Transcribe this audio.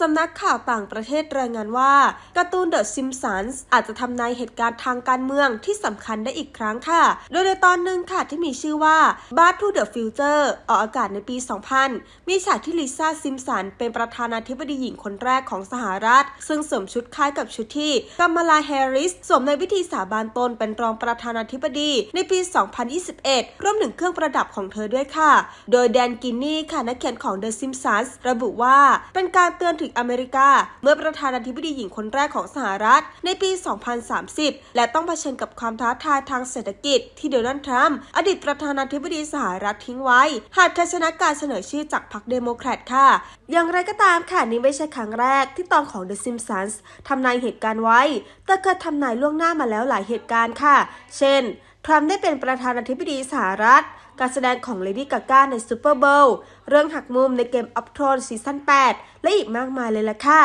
สำนักข่าวต่างประเทศรายงานว่าการ์ตูนเดอะซิมสันส์อาจจะทำนายเหตุการณ์ทางการเมืองที่สำคัญได้อีกครั้งค่ะ โดยในตอนหนึ่งค่ะที่มีชื่อว่า b a r to the Future ออกอากาศในปี 2000 มีฉากที่ลิซ่าซิมสันเป็นประธานาธิบดีหญิงคนแรกของสหรัฐ ซึ่งสวมชุดคล้ายกับชุดที่กัมมาลาแฮร์ริสสวมในพิธีสาบานตนเป็นรองประธานาธิบดีในปี 2021 รวมถึงเครื่องประดับของเธอด้วยค่ะ โดยแดนกินนี่ค่ะนักเขียนของ The Simpsons ระบุว่าเป็นการเตือนถึงอเมริกา เมื่อประธานาธิบดีหญิงคนแรกของสหรัฐ ในปี 2030 และต้องเผชิญกับความท้าทายทางเศรษฐกิจที่โดนัลด์ทรัมป์อดีตประธานาธิบดีสหรัฐทิ้งไว้ หากชนะการเสนอชื่อจากพรรคเดโมแครตค่ะ อย่างไรก็ตามค่ะนี่ไม่ใช่ครั้งแรกที่ตอนของ The Simpsons ทำนายเหตุการณ์ไว้ แต่เคยทำนายล่วงหน้ามาแล้วหลายเหตุการณ์ค่ะ เช่น ทรัมป์ได้เป็นประธานาธิบดีสหรัฐ การแสดงของเลดี้กาก้าในซูเปอร์โบว์เรื่องหักมุมในเกมอัพโทนซีซั่น8 และอีกมากมายเลยล่ะค่ะ